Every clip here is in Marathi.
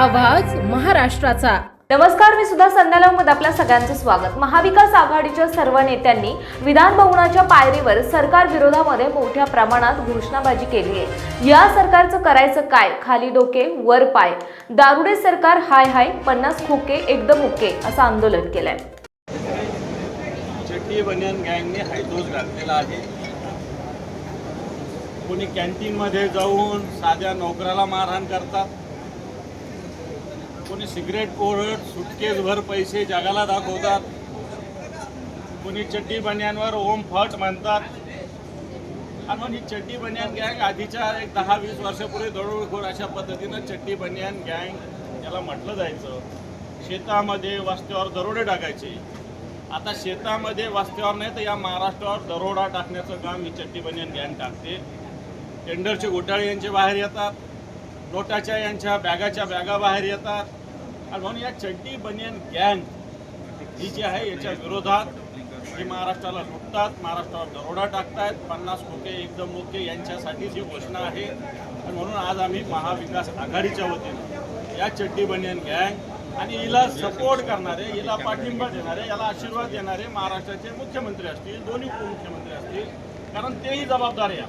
महाराष्ट्राचा. नमस्कार मी सुद्धा संध्यालामध्ये आपल्या सगळ्यांचं स्वागत. महाविकास आघाडीच्या सर्व नेत्यांनी विधान भवनाच्या पायरीवर सरकार विरोधामध्ये मोठ्या प्रमाणात घोषणाबाजी केली आहे. या सरकारचं करायचं काय? खाली डोके वर पाय. दारुडे सरकार हाय हाय पन्नास खोके एकदम ओके असं आंदोलन केलंय. चड्डी बनियन गँगने हायदोस घातलेला आहे. कोणी कॅन्टीनमध्ये जाऊन साध्या नोकराला मारहाण करतात? कोणी सिगरेट ओढत सुटकेसभर पैसे जगाला दाखवतात. कोणी चड्डी बन्यांवर ओम फट म्हणतात. आणि ही चड्डी बन्यान गँग आधीच्या एक दहा वीस वर्षापूर्वी दरोडखोर अशा पद्धतीनं चड्डी बन्यान गँग याला म्हटलं जायचं. शेतामध्ये वस्त्यावर दरोडे टाकायचे. आता शेतामध्ये वस्त्यावर नाही तर या महाराष्ट्रावर दरोडा टाकण्याचं काम ही चट्टी बनियान गँग टाकते. टेंडरचे घोटाळे यांचे बाहेर येतात. नोटाच्या यांच्या बॅगाच्या बॅगा बाहेर येतात. आणि म्हणून या चड्डी बनियन गँग ही जी आहे याच्या विरोधात ही महाराष्ट्राला लुटतात महाराष्ट्रावर दरोडा टाकतायत. पन्नास खोके एकदम मोके यांच्यासाठीच ही घोषणा आहे. आणि म्हणून आज आम्ही महाविकास आघाडीच्या वतीनं या चड्डी बनियन गँग आणि हिला सपोर्ट करणारे हिला पाठिंबा देणारे याला आशीर्वाद देणारे महाराष्ट्राचे मुख्यमंत्री असतील दोन्ही उपमुख्यमंत्री असतील. कारण तेही जबाबदार आहे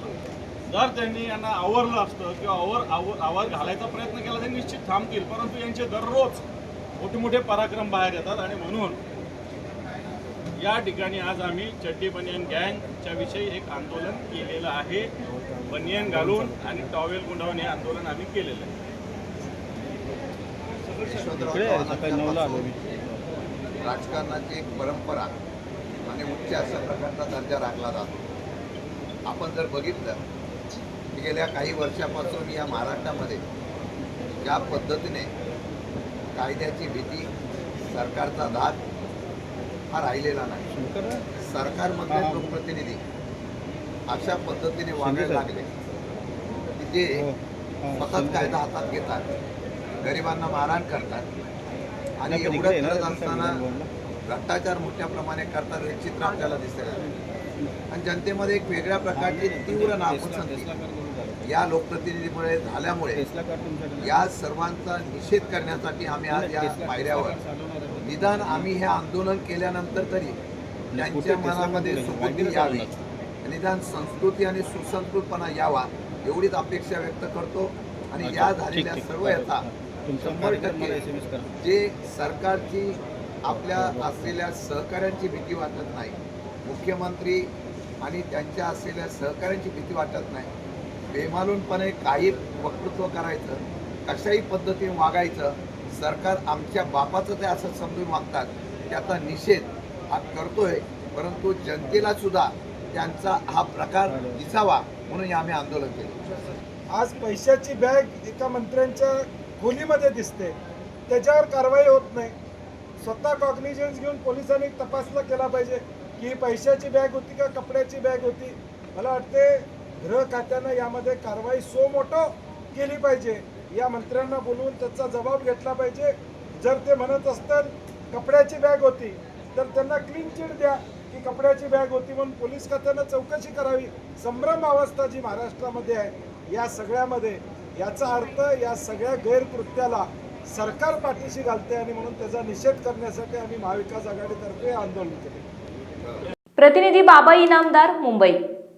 जर त्यांनी यांना आवरलं असतं किंवा आवर आवर आवर घालायचा प्रयत्न केला तर निश्चित थांबतील परंतु यांचे दररोज मोठे मोठे पराक्रम बाहेर येतात आणि म्हणून या ठिकाणी आज आम्ही चड्डी बनियन गँगच्या विषयी एक आंदोलन केलेलं आहे. बनियन घालून आणि टॉवेल गुंडावून हे आंदोलन आम्ही केलेलं आहे. राजकारणाची एक परंपरा आणि उच्च अशा प्रकारचा दर्जा राखला जातो. आपण जर बघितलं की गेल्या काही वर्षापासून या महाराष्ट्रामध्ये ज्या पद्धतीने कायद्याची भीती सरकारचा धाक हा राहिलेला नाही सरकारमधले लोकप्रतिनिधी अशा पद्धतीने वागायला लागले की जे स्वतःच कायदा हातात घेतात गरिबांना मारहाण करतात आणि एवढं करत असताना भ्रष्टाचार मोठ्या प्रमाणे करतात हे चित्र आपल्याला दिसेल आणि जनतेमध्ये एक वेगळ्या प्रकारची तीव्र नापसंती या लोकप्रतिनिधीमुळे झाल्यामुळे या सर्वांचा निषेध करण्यासाठी आम्ही आज या पायऱ्यावर निदान आम्ही हे आंदोलन केल्यानंतर तरी त्यांच्या मनामध्ये सुबुद्धी यावी. निदान संस्कृती आणि सुसंस्कृतपणा यावा एवढीच अपेक्षा व्यक्त करतो. आणि या झालेल्या सर्व याचा शंभर टक्के जे सरकारची आपल्या असलेल्या सहकाऱ्यांची भीती वाटत नाही मुख्यमंत्री आणि त्यांच्या असलेल्या सहकाऱ्यांची भीती वाटत नाही बेमालूनपणे काही वक्तृत्व करायचं कशाही पद्धतीने वागायचं सरकार आमच्या बापाचं ते असं समजून वागतात त्याचा निषेध हा करतोय परंतु जनतेला सुद्धा त्यांचा हा प्रकार दिसावा म्हणून आम्ही आंदोलन केलं. आज पैशाची बॅग एका मंत्र्यांच्या खोलीमध्ये दिसते. त्याच्यावर कारवाई होत नाही. स्वतः कॉग्निजन्स घेऊन पोलिसांनी तपासला केला पाहिजे की पैशाची बॅग होती का कपड्याची बॅग होती. मला वाटते गृह खात्यानं यामध्ये कारवाई सो मोठं केली पाहिजे. या मंत्र्यांना बोलवून त्याचा जबाब घेतला पाहिजे. जर ते म्हणत असतात कपड्याची बॅग होती तर त्यांना क्लीन चिट द्या की कपड्याची बॅग होती म्हणून पोलीस खात्यानं चौकशी करावी. संभ्रम अवस्था जी महाराष्ट्रामध्ये आहे या सगळ्यामध्ये याचा अर्थ या सगळ्या गैरकृत्याला सरकार पाठीशी घालते आणि म्हणून त्याचा निषेध करण्यासाठी आम्ही महाविकास आघाडीतर्फे आंदोलन केले. प्रतिनिधी बाबा इनामदार मुंबई.